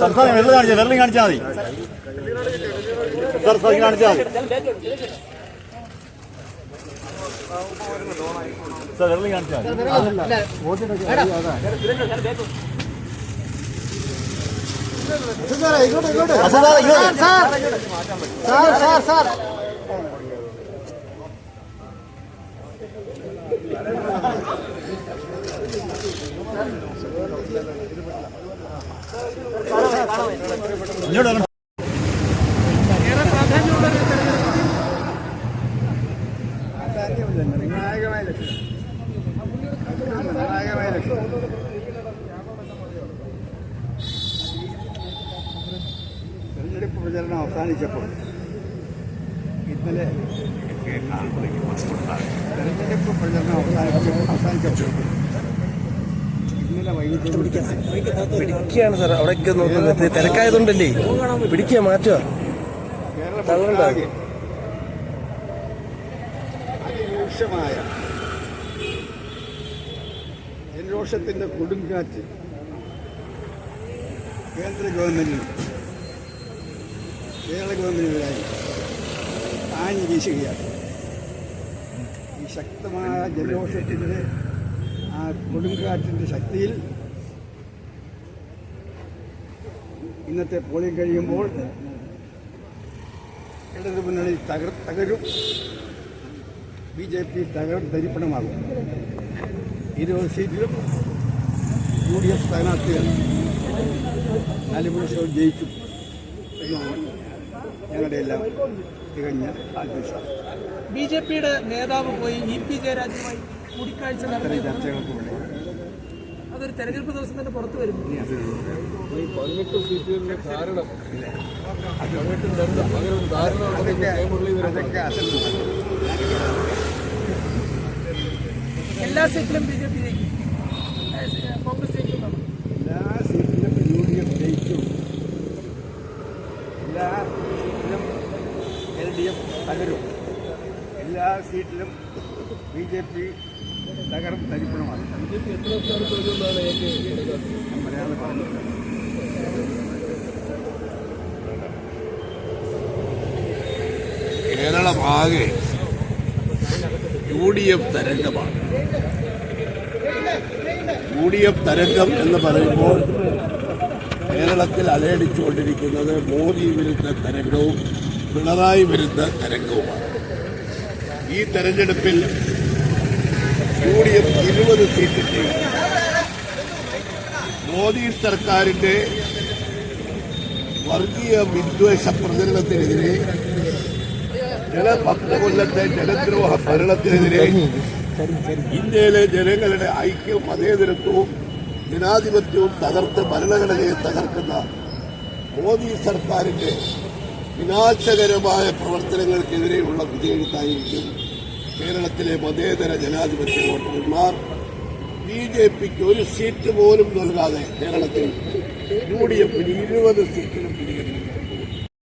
സംസ്ഥാനം വെള്ളം കാണിച്ചാൽ വെള്ളം കാണിച്ചാൽ മതി. സാർ സാർ കാണിച്ചാൽ മതി. സാർ വെള്ളം കാണിച്ചാൽ മതി ഇങ്ങോട്ട് ഇങ്ങോട്ട്. Sir sir sir. ഇങ്ങോട്ട് വരണം. നിർണായകമായ ലക്ഷ്യം നിർണായകമായ ലക്ഷ്യം തെരഞ്ഞെടുപ്പ് പ്രചരണം അവസാനിച്ചപ്പോൾ ഇന്നലെ തെരഞ്ഞെടുപ്പ് പ്രചരണം പിടിക്കുകയാണ് സാർ അവിടെയൊക്കെ നോക്കുന്നത് തിരക്കായതുകൊണ്ടല്ലേ? പിടിക്കുക മാറ്റുക. അതിരൂക്ഷമായ ജനരോഷത്തിന്റെ കൊടുങ്കാറ്റ് കേന്ദ്ര ഗവൺമെന്റിന് കേരള ഗവൺമെന്റിനെതിരായി. ആഞ്ഞു വീശുകയാണ് ഈ ശക്തമായ ജലദോഷത്തിന്റെ ആ കൊടുങ്കാറ്റിന്റെ ശക്തിയിൽ ഇന്നത്തെ പോളിംഗ് കഴിയുമ്പോൾ ഇടതു മുന്നണി തകർ തകരും. ബി ജെ പി തകർ ധരിപ്പണമാകും ഇരുപത് സീറ്റിലും യു ഡി എഫ് സ്ഥാനാർത്ഥികൾ നാല് പ്രാവശ്യവും ജയിക്കും എന്നാണ് ഞങ്ങളുടെ എല്ലാം തികഞ്ഞ ആത്മവിശ്വാസം. ബി ജെ പിയുടെ നേതാവ് പോയി ഇ പി ജയരാജുമായി കൂടിക്കാഴ്ച നടത്തിയ ഇത്തരം ചർച്ചകൾക്ക് അതൊരു തെരഞ്ഞെടുപ്പ് ദിവസം തന്നെ പുറത്തു വരുന്നു. എല്ലാ സീറ്റിലും ബി ജെ പി ജയിക്കും എല്ലാ സീറ്റിലും യു ഡി എഫ് ജയിക്കും എല്ലാ സീറ്റിലും എഫ് തകരും. എല്ലാ സീറ്റിലും ബി ജെ പി തകർന്ന് തരിപ്പണമാണ്. മലയാളം പറഞ്ഞില്ല കേരളമാകെ യു ഡി എഫ് തരംഗമാണ്. യു ഡി എഫ് തരംഗം എന്ന് പറയുമ്പോൾ കേരളത്തിൽ അലയടിച്ചുകൊണ്ടിരിക്കുന്നത് മോദി വിരുദ്ധ തരംഗവും പിണറായി വരുന്ന തരംഗവുമാണ്. ഈ തെരഞ്ഞെടുപ്പിൽ യു ഡി എഫ് ഇരുപത് സീറ്റ് മോദി സർക്കാരിന്റെ വർഗീയ വിദ്വേഷ പ്രചരണത്തിനെതിരെ ജനഭക്ത കൊല്ലത്തെ ജനദ്രോഹ ഭരണത്തിനെതിരെ ഇന്ത്യയിലെ ജനങ്ങളുടെ ഐക്യവും മതേതരത്വവും ജനാധിപത്യവും തകർത്ത് ഭരണഘടനയെ തകർക്കുന്ന മോദി സർക്കാരിന്റെ വിനാശകരമായ പ്രവർത്തനങ്ങൾക്കെതിരെയുള്ള വിജയെഴുത്തായിരിക്കും കേരളത്തിലെ മതേതര ജനാധിപത്യ വോട്ടർമാർ ബി ജെ പിക്ക് ഒരു സീറ്റ് പോലും നൽകാതെ കേരളത്തിൽ യു ഡി എഫിന് ഇരുപത് സീറ്റിലും പിടിക്കുന്നു